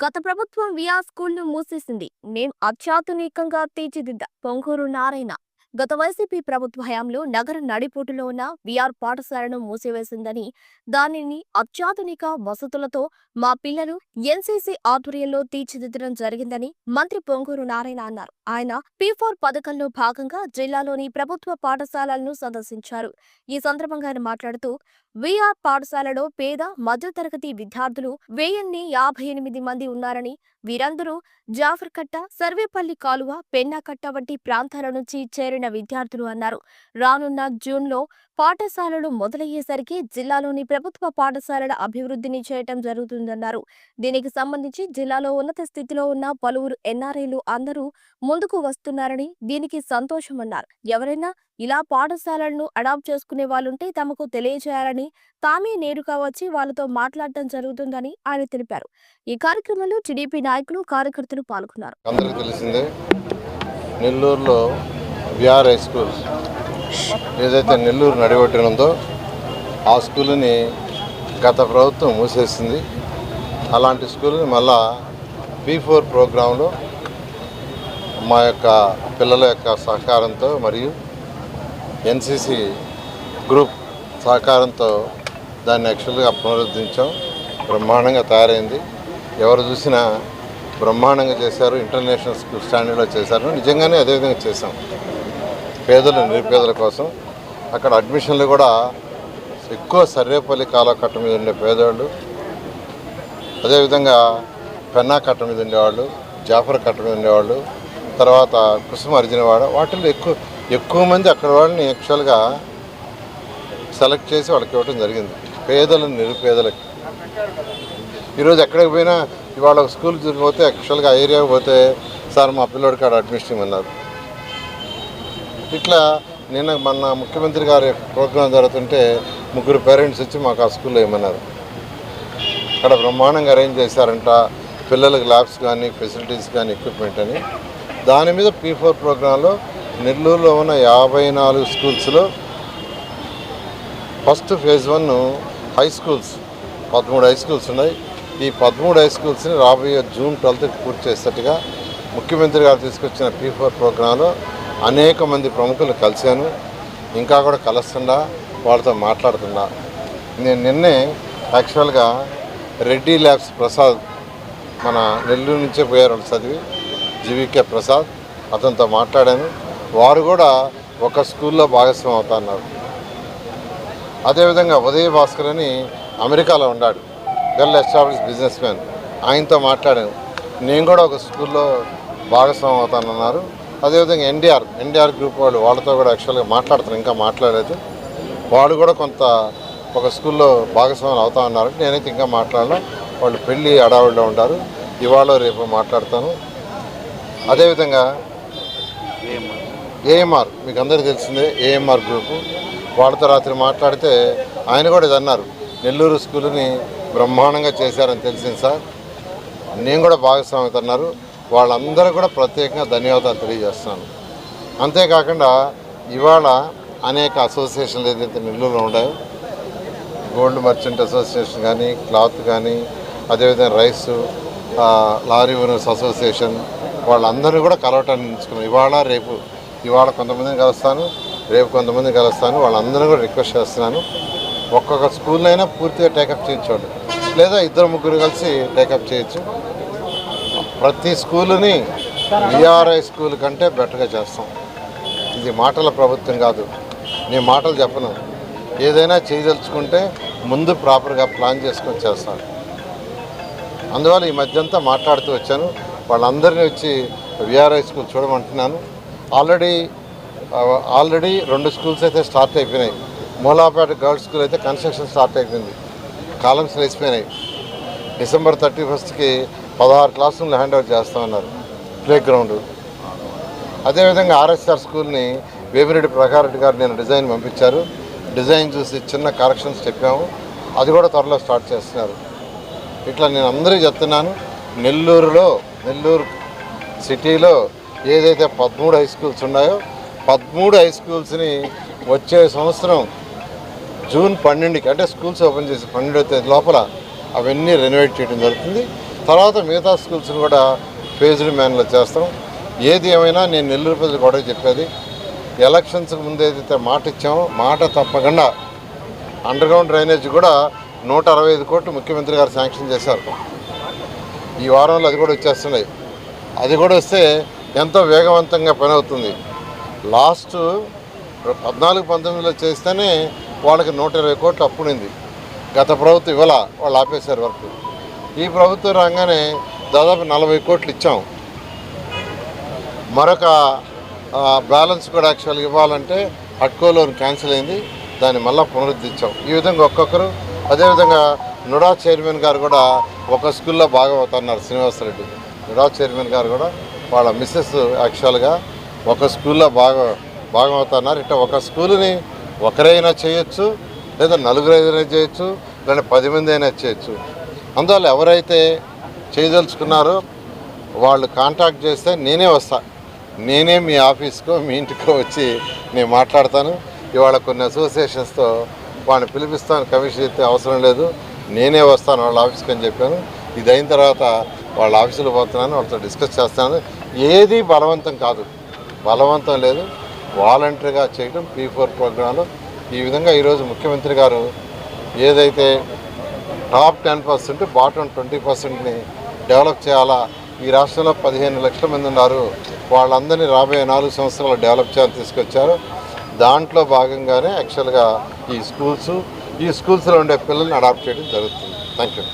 గత ప్రభుత్వం వియా స్కూల్ను మూసేసింది. మేం అత్యాధునికంగా తీర్చిదిద్ద పొంగూరు నారాయణ గత వైసీపీ ప్రభుత్వ హయాంలో నగర నడిపోటులో ఉన్న విఆర్ పాఠశాలను మూసివేసిందని దానిని అత్యాధునిక వసతులతో మా పిల్లలు ఎన్సీసీ ఆధ్వర్యంలో తీర్చిదిద్దడం జరిగిందని మంత్రి పొంగూరు నారాయణ అన్నారు. ఆయన పీ ఫోర్ పథకంలో భాగంగా జిల్లాలోని ప్రభుత్వ పాఠశాలలను సందర్శించారు. ఈ సందర్భంగా ఆయన మాట్లాడుతూ విఆర్ పాఠశాలలో పేద మధ్యతరగతి విద్యార్థులు వెయ్యిన్ని యాభై ఎనిమిది మంది ఉన్నారని వీరందరూ జాఫర్కట్ట సర్వేపల్లి కాలువ పెన్నాకట్ట వంటి ప్రాంతాల నుంచి చేరిన విద్యార్థులు అన్నారు. రానున్న జూన్లో పాఠశాలలు మొదలయ్యేసరికి జిల్లాలోని ప్రభుత్వ పాఠశాలల అభివృద్ధిని చేయటం జరుగుతుందన్నారు. దీనికి సంబంధించి జిల్లాలో ఉన్నత స్థితిలో ఉన్న పలువురు ఎన్ఆర్ఐలు అందరూ ముందుకు వస్తున్నారని దీనికి సంతోషమన్నారు ఎవరైనా ఇలా పాఠశాలలను అడాప్ట్ చేసుకునే వాళ్ళుంటే తమకు తెలియజేయాలని తామే నేరుగా వచ్చి వాళ్ళతో మాట్లాడటం జరుగుతుందని ఆయన తెలిపారు. ఈ కార్యక్రమంలో టీడీపీ నాయకులు కార్యకర్తలు పాల్గొన్నారు. అందరికీ తెలిసిందే నెల్లూరులో విఆర్ హై స్కూల్. ఏదైతే నెల్లూరు నడిబొట్టిన ఉందో ఆ స్కూల్ని గత ప్రభుత్వం మూసేసింది. అలాంటి స్కూల్ని మళ్ళా పీ ఫోర్ ప్రోగ్రాంలో మా యొక్క పిల్లల యొక్క సహకారంతో మరియు ఎన్సిసి గ్రూప్ సహకారంతో దాన్ని యాక్చువల్గా పునరుద్ధరించాం. బ్రహ్మాండంగా తయారైంది. ఎవరు చూసినా బ్రహ్మాండంగా చేశారు. ఇంటర్నేషనల్ స్కూల్ స్టాండర్డ్లో చేశారు. నిజంగానే అదేవిధంగా చేశాం. పేదలు నిరుపేదల కోసం అక్కడ అడ్మిషన్లు కూడా ఎక్కువ సర్వేపల్లి కాలకట్టం మీద ఉండే పేదవాళ్ళు అదేవిధంగా పెన్నా కట్ట మీద ఉండేవాళ్ళు జాఫర్ కట్ట మీద ఉండేవాళ్ళు తర్వాత కుసుమ అర్జునవాడ వాటిల్లో ఎక్కువ ఎక్కువ మంది అక్కడ వాళ్ళని యాక్చువల్గా సెలెక్ట్ చేసి వాళ్ళకి ఇవ్వడం జరిగింది. పేదలు నిరుపేదలకి. ఈరోజు ఎక్కడికి పోయినా ఇవాళ ఒక స్కూల్ పోతే యాక్చువల్గా ఏరియాకి పోతే సార్ మా పిల్లోడికి ఆడ అడ్మిషన్ అన్నారు ఇట్లా నిన్న మన ముఖ్యమంత్రి గారి ప్రోగ్రాం జరుగుతుంటే ముగ్గురు పేరెంట్స్ వచ్చి మాకు ఆ స్కూల్లో ఏమన్నారు? అక్కడ బ్రహ్మాండంగా అరేంజ్ చేశారంట. పిల్లలకు ల్యాబ్స్ కానీ ఫెసిలిటీస్ కానీ ఎక్విప్మెంట్ అని. దాని మీద పీ ఫోర్ ప్రోగ్రాంలో నెల్లూరులో ఉన్న యాభై నాలుగు స్కూల్స్లో first phase one high schools పదమూడు హై స్కూల్స్ ఉన్నాయి. ఈ పదమూడు హై స్కూల్స్ని రాబోయే జూన్ ట్వెల్త్కి పూర్తి చేసేట్టుగా ముఖ్యమంత్రి గారు తీసుకొచ్చిన పీ ఫోర్ ప్రోగ్రాంలో అనేక మంది ప్రముఖులు కలిశాను. ఇంకా కూడా కలుస్తుండా వాళ్ళతో మాట్లాడుతున్నా. నేను నిన్నే యాక్చువల్గా రెడ్డి ల్యాబ్స్ ప్రసాద్ మన నెల్లూరు నుంచే పోయారు చదివి జీవికే ప్రసాద్ అతనితో మాట్లాడాను. వారు కూడా ఒక స్కూల్లో భాగస్వామి అవుతున్నారు. అదేవిధంగా ఉదయ భాస్కర్ అని అమెరికాలో ఉన్నాడు. Well establish businessman. ఆయనతో మాట్లాడాను. నేను కూడా ఒక స్కూల్లో భాగస్వామి అవుతానన్నారు. అదేవిధంగా ఎన్డీఆర్ ఎన్డీఆర్ గ్రూప్ వాళ్ళు వాళ్ళతో కూడా యాక్చువల్గా మాట్లాడుతున్నారు ఇంకా మాట్లాడలేదు. వాళ్ళు కూడా కొంత ఒక స్కూల్లో భాగస్వాములు అవుతా ఉన్నారు. నేనైతే ఇంకా మాట్లాడలే. వాళ్ళు పెళ్ళి అడావుల్లో ఉంటారు ఇవాళ రేపు మాట్లాడతాను. అదేవిధంగా ఏఎంఆర్ మీకు అందరికీ తెలిసిందే ఏఎంఆర్ గ్రూపు. వాళ్ళతో రాత్రి మాట్లాడితే ఆయన కూడా ఇది అన్నారు. నెల్లూరు స్కూల్ని బ్రహ్మాండంగా చేశారని తెలిసింది సార్. నేను కూడా భాగస్వామి అన్నారు వాళ్ళందరూ కూడా ప్రత్యేకంగా ధన్యవాదాలు తెలియజేస్తున్నాను. అంతేకాకుండా ఇవాళ అనేక అసోసియేషన్లు ఏదైతే నెల్లూరులో ఉన్నాయో గోల్డ్ మర్చెంట్ అసోసియేషన్ కానీ క్లాత్ కానీ అదేవిధంగా రైస్ లారీ ఓనర్స్ అసోసియేషన్ వాళ్ళందరినీ కూడా కలవటాన్ని ఎంచుకున్నాం ఇవాళ రేపు ఇవాళ కొంతమందిని కలుస్తాను రేపు కొంతమందిని కలుస్తాను వాళ్ళందరినీ కూడా రిక్వెస్ట్ చేస్తున్నాను. ఒక్కొక్క స్కూల్నైనా పూర్తిగా టేకప్ చేయించండి లేదా ఇద్దరు ముగ్గురు కలిసి టేకప్ చేయొచ్చు. ప్రతి స్కూలుని విఆర్ఐ స్కూల్ కంటే బెటర్గా చేస్తాం. ఇది మాటల ప్రభుత్వం కాదు. నేను మాటలు చెప్పను. ఏదైనా చేయదలుచుకుంటే ముందు ప్రాపర్గా ప్లాన్ చేసుకొని చేస్తాను. అందువల్ల ఈ మధ్యంతా మాట్లాడుతూ వచ్చాను. వాళ్ళందరినీ వచ్చి విఆర్ఐ స్కూల్ చూడమంటున్నాను. ఆల్రెడీ ఆల్రెడీ రెండు స్కూల్స్ అయితే స్టార్ట్ అయిపోయినాయి. మూలాపేట గర్ల్స్ స్కూల్ అయితే కన్స్ట్రక్షన్ స్టార్ట్ అయిపోయింది. కాలమ్స్ వేసిపోయినాయి డిసెంబర్ థర్టీ ఫస్ట్కి పదహారు క్లాసులు హ్యాండ్ ఓవర్ చేస్తామన్నారు ప్లే గ్రౌండ్. అదేవిధంగా ఆర్ఎస్ఆర్ స్కూల్ని వేమిరెడ్డి ప్రకారెడ్డి గారు నేను డిజైన్ పంపించారు. డిజైన్ చూసి చిన్న కరెక్షన్స్ చెప్పాము. అది కూడా త్వరలో స్టార్ట్ చేస్తున్నారు. ఇట్లా నేను అందరికీ చెప్తున్నాను. నెల్లూరులో నెల్లూరు సిటీలో ఏదైతే పదమూడు హై స్కూల్స్ ఉన్నాయో పదమూడు హై స్కూల్స్ని వచ్చే సంవత్సరం జూన్ పన్నెండుకి అంటే స్కూల్స్ ఓపెన్ చేసి పన్నెండు తేదీ లోపల అవన్నీ రెనోవేట్ చేయడం జరుగుతుంది. తర్వాత మిగతా స్కూల్స్ని కూడా ఫేజ్డ్ మ్యాన్లో చేస్తాం. ఏది ఏమైనా నేను నెల్లూరు ప్రజలు కూడా చెప్పేది ఎలక్షన్స్కి ముందు ఏదైతే మాట ఇచ్చామో మాట తప్పకుండా అండర్గ్రౌండ్ డ్రైనేజ్ కూడా నూట అరవై ఐదు కోట్లు ముఖ్యమంత్రి గారు శాంక్షన్ చేశారు. ఈ వారంలో అది కూడా వచ్చేస్తున్నాయి. అది కూడా వస్తే ఎంతో వేగవంతంగా పని అవుతుంది. లాస్ట్ పద్నాలుగు పంతొమ్మిదిలో చేస్తేనే వాళ్ళకి నూట ఇరవై కోట్లు అప్పుడింది గత ప్రభుత్వం ఇవ్వాల వాళ్ళు ఆపేశారు వర్క్. ఈ ప్రభుత్వం రాగానే దాదాపు నలభై కోట్లు ఇచ్చాం. మరొక బ్యాలెన్స్ కూడా యాక్చువల్గా ఇవ్వాలంటే అట్కో లోన్ క్యాన్సిల్ అయింది. దాన్ని మళ్ళీ పునరుద్ధరించాం. ఈ విధంగా ఒక్కొక్కరు అదేవిధంగా నుడా చైర్మన్ గారు కూడా ఒక స్కూల్లో భాగం అవుతున్నారు శ్రీనివాసరెడ్డి. నుడా చైర్మన్ గారు కూడా వాళ్ళ మిస్సెస్ యాక్చువల్గా ఒక స్కూల్లో భాగం భాగం అవుతున్నారు ఇట్లా ఒక స్కూల్ని ఒకరైనా చేయొచ్చు లేదా నలుగురు అయినా చేయొచ్చు లేదా పది మంది అయినా చేయొచ్చు. అందువల్ల ఎవరైతే చేయదలుచుకున్నారో వాళ్ళు కాంటాక్ట్ చేస్తే నేనే వస్తా. నేనే మీ ఆఫీస్కో మీ ఇంటికో వచ్చి నేను మాట్లాడతాను. ఇవాళ కొన్ని అసోసియేషన్స్తో వాడిని పిలిపిస్తాను. కమిషన్ అయితే అవసరం లేదు. నేనే వస్తాను వాళ్ళ ఆఫీస్కి అని చెప్పాను. ఇది అయిన తర్వాత వాళ్ళ ఆఫీసులో పోతున్నాను. వాళ్ళతో డిస్కస్ చేస్తాను. ఏది బలవంతం కాదు. బలవంతం లేదు. వాలంటరీగా చేయడం పీ ఫోర్ ప్రోగ్రాంలో. ఈ విధంగా ఈరోజు ముఖ్యమంత్రి గారు ఏదైతే top ten percent bottom twenty పర్సెంట్ని develop చేయాలా? ఈ రాష్ట్రంలో పదిహేను లక్షల మంది ఉన్నారు. వాళ్ళందరినీ రాబోయే నాలుగు సంవత్సరాలు డెవలప్ చేయాలని తీసుకొచ్చారు. దాంట్లో భాగంగానే యాక్చువల్గా ఈ స్కూల్స్ ఈ స్కూల్స్లో ఉండే పిల్లల్ని అడాప్ట్ చేయడం జరుగుతుంది. Thank you